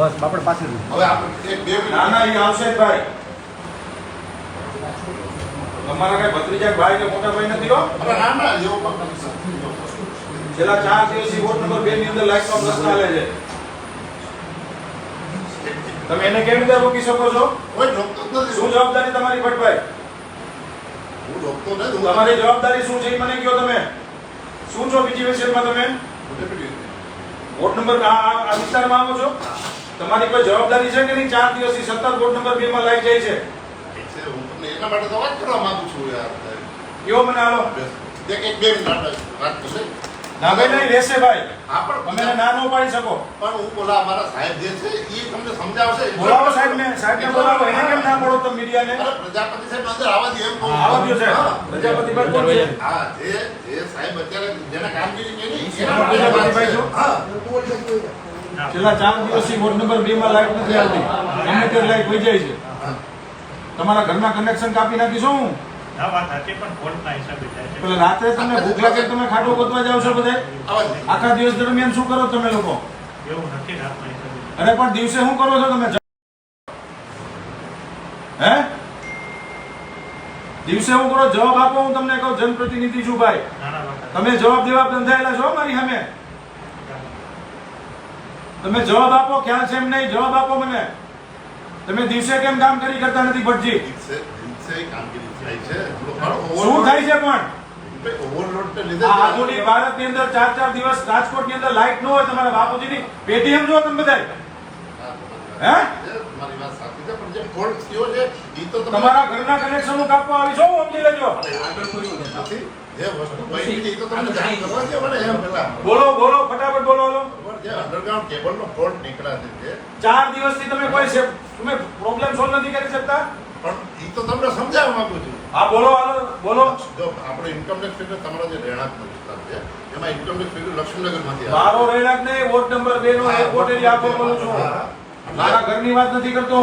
બસ બાપડ પાસે હવે આપણે એક બે ના ના એ આવશે ભાઈ. તમારા કઈ ભત્રીજા ભાઈ કે મોટા ભાઈ નથી હો? અરે ના ના એવો પકડ છેલ્લા ચાર દિવસથી વોટ નંબર બે ની અંદર લાઈટનો પ્રશ્ન હાલે છે. તમે એને કેવી રીતે રોકી શકો છો? કોઈ રોકતો નથી. શું જવાબદારી તમારી ભટ્ટભાઈ? હું રોકતો નથી તમારી જવાબદારી શું છે એ મને કહો તમે. શું છો બીજી વિષયમાં તમે? વોટ નંબર આ વિસ્તારમાં આવો છો? તમારી કોઈ જવાબદારી છે કે નહીં? ચાર દિવસથી સત્તર વોર્ડ નંબર બે માં લાઈટ જાય છે. હું તમને એના માટે તો વાત કરવા માંગુ છું યાર. કેવો મને હાલો? એક એક બે મિનિટ વાત કરશે. ના ભાઈ નહીં રહેશે ભાઈ. હા પણ તમે ના ન પાડી શકો. પણ હું બોલા અમારા સાહેબ જે છે એ તમને સમજાવશે. બોલાવો સાહેબ ને સાહેબ ને બોલાવો. એને કેમ ના પડો તમે મીડિયાને? અરે પ્રજાપતિ સાહેબ અંદર આવવા દે એમ કહું. આવા દો સાહેબ પ્રજાપતિ ભાઈ કોણ છે. હા જે જે સાહેબ અત્યારે જેના કામગીરી કરી છો? હા. છેલ્લા ચાર દિવસથી વોર્ડ નંબર બે માં લાઈટ નથી આવતી. ગમે ત્યારે લાઈટ વહી જાય છે. તમારા ઘરના કનેક્શન કાપી નાખીશું હું? આ વાત સાચી પણ ફોલ્ટના હિસાબે થાય છે. પેલા રાત્રે તમને ભૂખ લાગે તમે ખાટો ગોતવા જાવ છો બધા? આખા દિવસ દરમિયાન શું કરો તમે લોકો? એવું નથી રાતના હિસાબે અરે પણ દિવસે શું કરો છો તમે? હે? દિવસે હું કરો? જવાબ આપો હું તમને કહું જનપ્રતિનિધિ છું ભાઈ. તમે જવાબ દેવા બંધાયેલા છો મારી સામે? તમે જવાબ આપો ખ્યાલ છે એમ નહીં? જવાબ આપો મને. તમે દિવસે કેમ કામ કરી કરતા નથી ભટજી? કામગીરી શું થાય છે પણ? આધુનિક ભારત ભારતની અંદર ચાર ચાર દિવસ રાજકોટની અંદર લાઈટ ન હોય તમારા બાપુજીની. પેટીએમ જો તમે બધા હે? તમારી ઘરના કનેક્શન કાપવા આવી છો સમજી લેજો. બોલો બોલો ફટાફટ બોલો. અંડરગ્રાઉન્ડ કેબલનો ફોલ્ટ નીકળ્યા છે. ચાર દિવસથી તમે કોઈ તમે પ્રોબ્લેમ સોલ્વ નથી કરી શકતા? પણ એ તો તમને સમજાવવા માંગુ છું. હા બોલો હાલો બોલો. જો આપણો ઇન્કમ ટેક્સ ફિગર તમારો જે રહેણાંકનો વિસ્તાર છે એમાં ઇન્કમ ટેક્સ ફિગર લક્ષ્મીનગરમાંથી આવે મારો રહેણાંક નહીં વોર્ડ નંબર બે નો એરપોર્ટ એરિયા આપો બોલું છું. મારા ઘરની વાત નથી કરતો.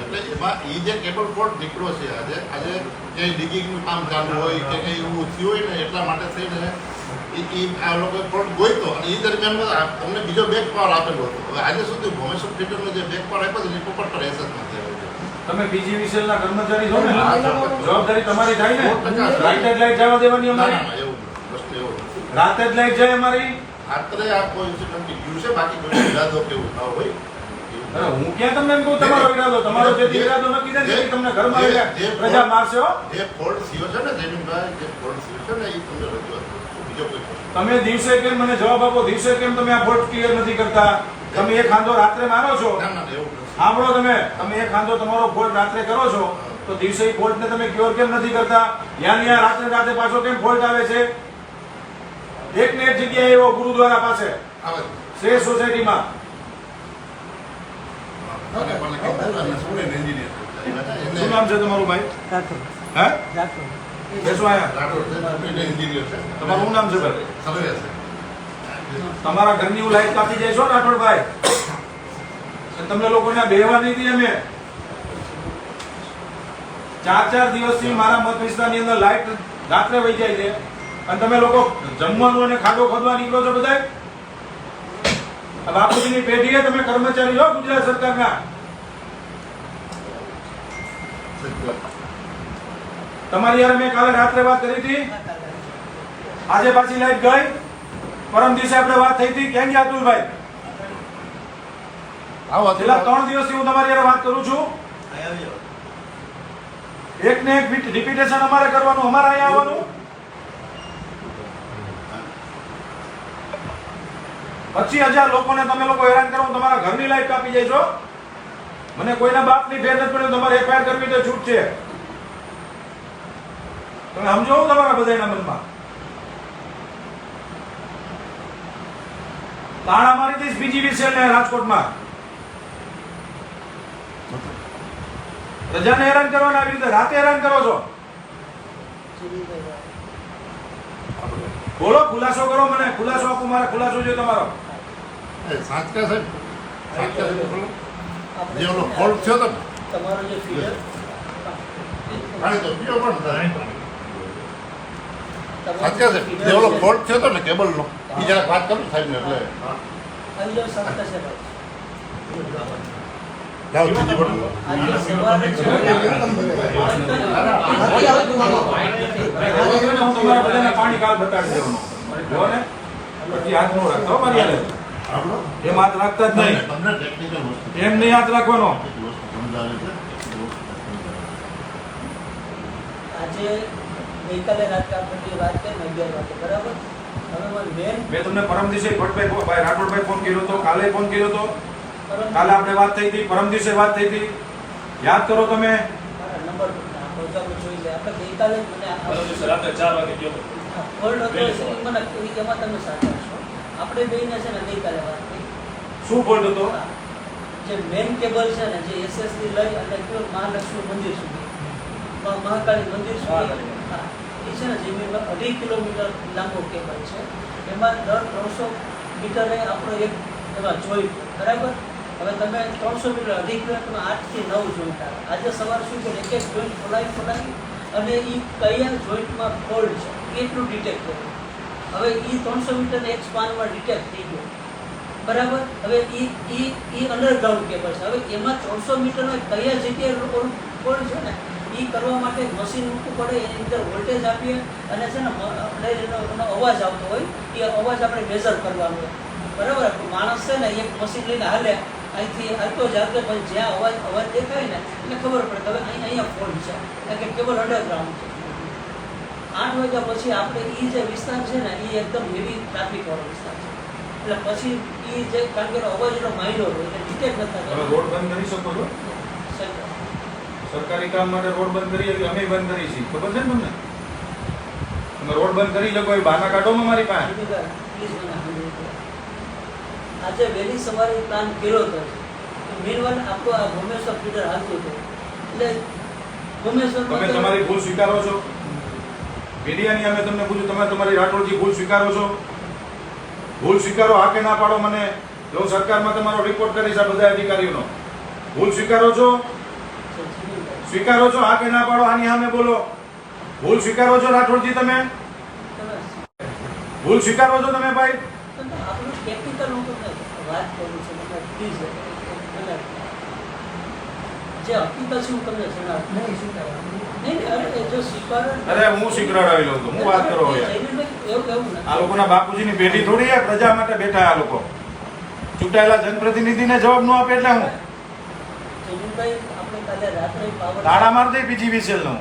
એટલે એમાં એ જે કેબલ ફોલ્ટ નીકળ્યો છે આજે આજે ક્યાંય ડિગિંગનું કામ ચાલુ હોય કે કંઈ એવું થયું હોય ને એટલા માટે થઈને એ આ લોકોએ ફોલ્ટ ગોઈતો અને એ દરમિયાનમાં તમને બીજો બેક પાવર આપેલો હતો. હવે આજે સુધી ભોમેશ્વર થિયેટરનો જે બેક પાવર આપ્યો છે એ પોપટ પર એસેસ નથી તમે બીજી ના કર્મચારી છો ને? જવાબદારી તમારી થાય ને? રાતે જ લાઈટ જવા દેવાની અમારી? રાતે જ લાઈટ જાય અમારી? રાત્રે આ કોઈ ઇન્સિડન્ટ છે બાકી કોઈ ઈરાદો કેવું ના હોય. હું ક્યાં તમને એમ કહું તમારો ઈરાદો તમારો જે ઈરાદો નક્કી થાય તમને ઘરમાં પ્રજા મારશે? જે ફોલ્ટ થયો છે ને જમીનભાઈ જે ફોલ્ટ થયો છે ને એ તમને રજૂઆત તમે દિવસે કેમ મને જવાબ આપો? દિવસે કેમ તમે આ ફોલ્ટ ક્લિયર નથી કરતા? તમે એક ખાંધો રાત્રે મારો છો. સાંભળો તમે તમે એક ખાંધો તમારો ફોલ્ટ રાત્રે કરો છો તો દિવસે ફોલ્ટ ને તમે ક્યોર કેમ નથી કરતા? યા ન્યા રાત્રે રાતે પાછો કેમ ફોલ્ટ આવે છે? એક ને એક જગ્યાએ એવો ગુરુદ્વારા પાસે. શ્રેષ્ઠ સોસાયટીમાં. શું નામ છે તમારું ભાઈ? હે? તમારું નામ છે ભાઈ? તમારા ઘરની હું લાઈટ કાપી જાય છો રાઠોડભાઈ તમને લોકોને બેહવા નહીં દઈએ અમે? ચાર ચાર દિવસથી મારા મત વિસ્તારની અંદર લાઈટ રાત્રે વહી જાય છે. અને તમે લોકો જમવાનું અને ખાડો ખોદવા નીકળો છો બધાય? આ બાપુજીની પેઢીએ તમે કર્મચારી લો ગુજરાત સરકારના. તમારી યાર મેં કાલે રાત્રે વાત કરી હતી. આજે પાછી લાઈટ ગઈ. પરમ દિવસે આપણે વાત થઈ હતી. કેમ ગયા અતુલભાઈ? આવો છેલ્લા ત્રણ દિવસથી હું તમારી યાર વાત કરું છું. એક ને એક રિપીટેશન અમારે કરવાનું અમારે અહીંયા આવવાનું. પચીસ હજાર લોકોને તમે લોકો હેરાન કરો તમારા ઘરની લાઈટ કાપી જાય છો મને કોઈના બાપની ફેર નથી પડ્યું તમારે એફઆઈઆર કરવી તો છૂટ છે. તમે સમજો તમારા બધાના મનમાં. તાળા મારી દઈશ બીજી વિશે ને રાજકોટમાં. પ્રજાને હેરાન કરવાના આવી રીતે રાતે હેરાન કરો છો. બોલો ખુલાસો કરો મને. ખુલાસો આપો મારે ખુલાસો જોઈએ તમારો. સાચકા સાહેબ. સાચકા સાહેબ બોલો. જે ઓલો ફોલ્ટ થયો તો. તમારો જે ફિગર પાણી તો પણ ફોલ્ટ થયો ને કેબલનો એ જરાક વાત કરું સાહેબ એટલે. આવી જાવ સંસ્થા છે ભાઈ. લાવો ત્રીજી બોટલ. આજે સવારે હું તમારા બધાને પાણી કાલ બતાડી દેવાનું. પછી હાથ નો રાખતો મારી એમ હાથ રાખતા જ નહીં. એમ નહીં હાથ રાખવાનો. આજે ગઈકાલે રાત્રે આપણે જે વાત કરી અગિયાર વાગે બરાબર? હવે મારી બેન મેં તમને પરમ દિવસે ભટ્ટભાઈ ભાઈ રાઠોડભાઈ ફોન કર્યો હતો કાલે ફોન કર્યો હતો કાલે આપણે વાત થઈ હતી પરમ દિવસે વાત થઈ હતી. યાદ કરો તમે? નંબર આપણે ગઈકાલે જ મને આ- રાત્રે ચાર વાગે ગયો મને એમાં તમે સાચા છો. આપણે બેયને છે ને ગઈકાલે વાત થઈ શું ફોલ્ટ હતો. જે મેન કેબલ છે ને જે એસએસથી લઈ અને મહાલક્ષ્મી મંદિર સુધી? મહા- મહાકાળી મંદિર સુધી? છે ને જમીનમાં અઢી કિલોમીટર લાંબો કેબલ છે. એમાં દર ત્રણસો મીટરે આપણો એક એમાં જોઈન્ટ બરાબર? હવે તમે ત્રણસો મીટર અઢી કિલોમીટરમાં આઠથી નવ જોઈન્ટ આવે. આજે સવારે શું છે, એક એક જોઈન્ટ ખોલાવી ખોલાવી અને એ કયા જોઈન્ટમાં ફોલ્ડ છે એટલું ડિટેક્ટ કર્યું હવે એ ત્રણસો મીટરને એક સ્પાનમાં ડિટેક્ટ થઈ ગયું. બરાબર? હવે એ એ અંડરગ્રાઉન્ડ કેબલ છે. હવે એમાં ત્રણસો મીટરમાં કયા જગ્યાએ ઓલું ફોલ્ડ છે ને એ કરવા માટે મશીન મૂકવું પડે એની અંદર વોલ્ટેજ આપીએ અને છે ને આપણે એનો અવાજ આવતો હોય એ અવાજ આપણે મેઝર કરવાનો હોય. બરાબર? માણસ છે ને એક મશીન લઈને હાલે અહીંથી હાલતો જ હાલતો પછી જ્યાં અવાજ અવાજ દેખાય ને એટલે ખબર પડે હવે અહીં અહીંયા ફોલ્ટ છે. એટલે કે કેબલ અંડરગ્રાઉન્ડ છે. આઠ વાગ્યા પછી આપણે એ જે વિસ્તાર છે ને એ એકદમ હેવી ટ્રાફિકવાળો વિસ્તાર છે. એટલે પછી એ જે કારણ કે અવાજ એનો માયલો હોય એટલે ડિટેક્ટ નથી રોડ બંધ કરી શકો છો? સરકારી કામ માટે રોડ બંધ કરી અમે બંધ કરી છીએ. ખબર છે ને તમને? તમે રોડ બંધ કરી શકો એ બહાના કાઢો મારી પાસે. આજે વહેલી સવારે પ્લાન કર્યો હતો. મેનવન આપણું આ ભુવનેશ્વર ફીડર હાલતું હતું. એટલે ભુવનેશ્વર તમે તમારી ભૂલ સ્વીકારો છો? મીડિયાની અમે તમને પૂછ્યું તમે તમારી રાઠોડજી ભૂલ સ્વીકારો છો? ભૂલ સ્વીકારો હા કે ના પાડો મને? જો સરકારમાં તમારો રિપોર્ટ કરીશ આ બધા અધિકારીઓનો. ભૂલ સ્વીકારો છો? સ્વીકારો છો? હા કે ના પાડો? આની સામે બોલો. ભૂલ સ્વીકારો છો રાઠોડજી તમે? ભૂલ સ્વીકારો છો તમે ભાઈ? અરે, હું શીખડાવી લઉં છું. હું વાત કરો. આ લોકોના બાપુજીની પેઢી થોડી પ્રજા માટે બેઠા આ લોકો. ચૂંટાયેલા જનપ્રતિનિધિને જવાબ ન આપે એટલે હું? જયવીરભાઈ, આપણે કાલે